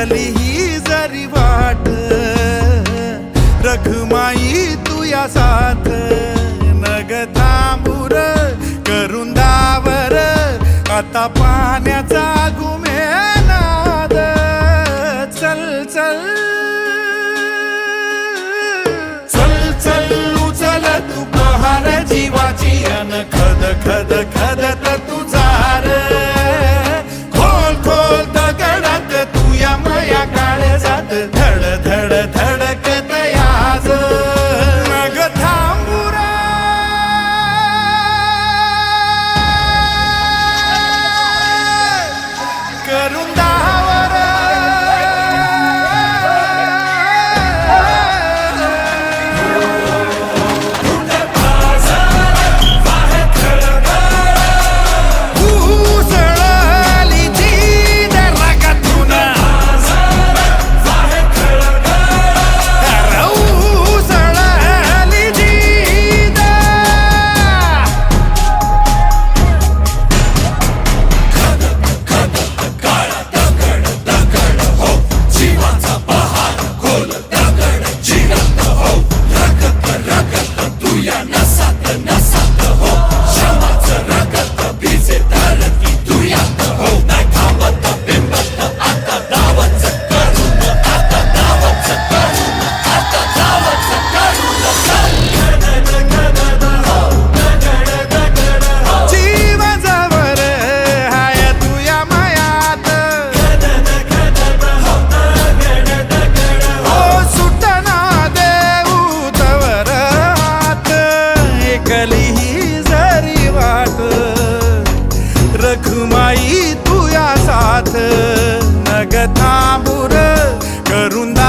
लागली ही जरी वाट रघुमाई तू या साथ. नग थांबूर करून दावर आता पाण्याचा गुमे नाद चल चल. चल चल उचल तू पहार जीवाची अन खद खद खद तुझा रखुमाई तुया साथ. नग थांबूर करून